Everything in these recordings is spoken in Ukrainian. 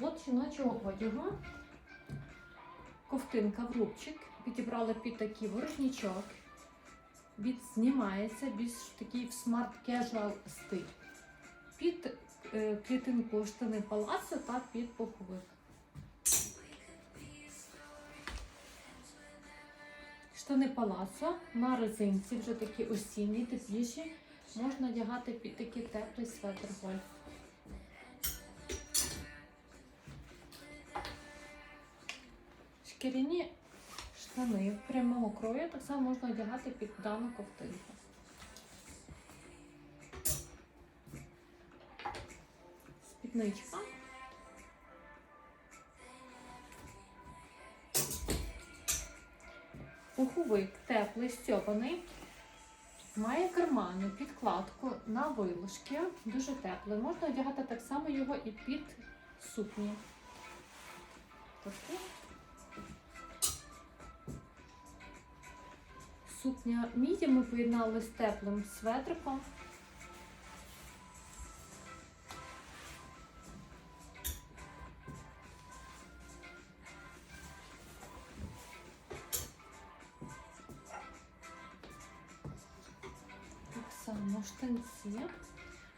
От жіночого одягу. Ковтинка в рубчик. Підібрала під такий воротничок. Від знімається більш такий в смарт casual стиль. Під е, клітинку штани палацу та під пуховик. Штани палацо на резинці, вже такі осінні, тепліші. Можна одягати під такий теплий светр гольф. Шкіряні штани прямого крою так само можна одягати під дану ковтинку. Спідничка. Пуховик теплий, стьопаний. Має кармани, підкладку на вилушки, дуже теплий. Можна одягати так само його і під сукні. Таку. Сукня міді ми поєднали з теплим светриком. Так само штанці.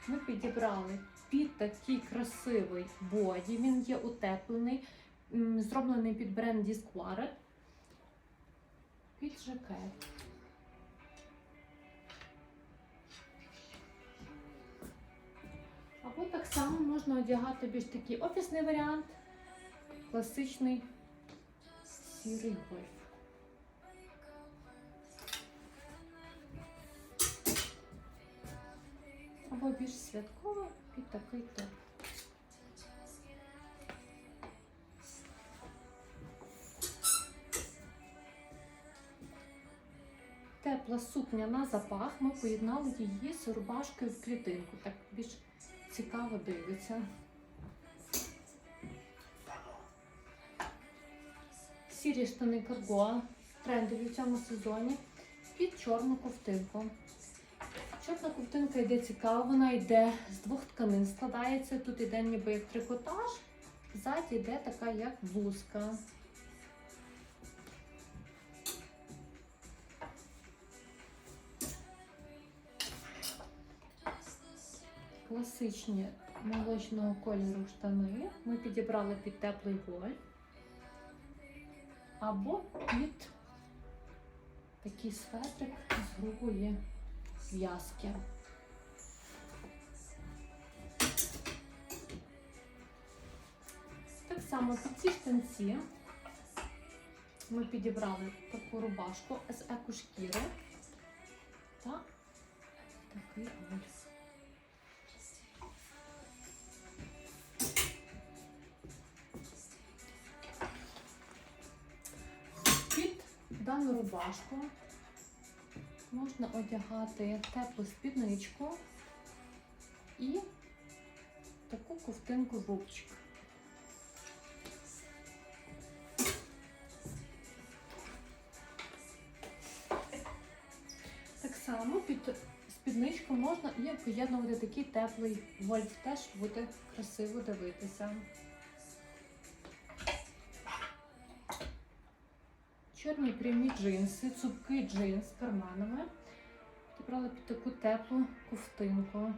Ми підібрали під такий красивий боді. Він є утеплений, зроблений під бренд Disquaret. Під жакет. Само можна одягати більш такий офісний варіант, класичний сірий гольф. Або більш святково під такий топ. Тепла сукня на запах. Ми поєднали її з рубашкою в клітинку. Так більш цікаво дивиться. Сірі штани карго, трендові в цьому сезоні, під чорну ковтинку. Чорна ковтинка йде цікаво, вона йде з двох тканин, складається. Тут йде ніби як трикотаж, ззаді йде така як блузка. Класичні молочного кольору штани. Ми підібрали під теплий гольф. Або під такий светрик з грубої в'язки. Так само під ці штанці ми підібрали таку рубашку з екошкіри та такий гольф. Дану рубашку можна одягати теплу спідничку і таку ковтинку рубчик. Так само під спідничку можна і поєднувати такий теплий вольф, теж буде красиво дивитися. Чорні прямі джинси, цупкий джинс з карманами. Брала під таку теплу ковтинку.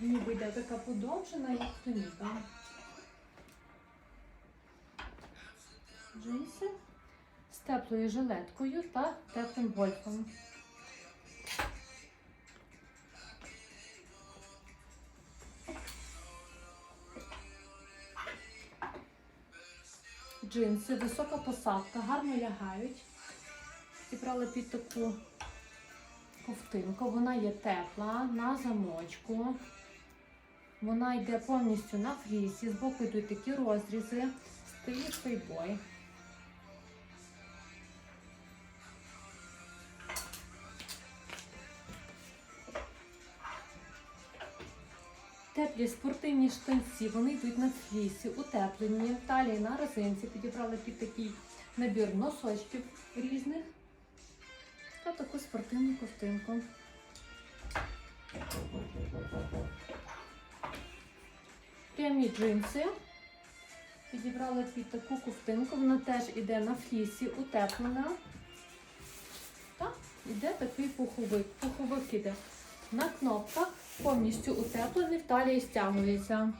Ніби йде така подовжена, як туніка. Джинси з теплою жилеткою та теплим гольфом. Джинси, висока посадка, гарно лягають. Зібрала під таку ковтинку. Вона є тепла, на замочку. Вона йде повністю на флісі. Збоку йдуть такі розрізи, стилі фейбой. Теплі спортивні штанці, вони йдуть на флісі, утеплені, талії на резинці. Підібрали під такий набір носочків різних та таку спортивну ковтинку. Темні джинси. Підібрали під таку ковтинку. Вона теж іде на флісі, утеплена. Так, іде такий пуховик. Пуховик іде на кнопках, повністю утеплений, в талії стягується.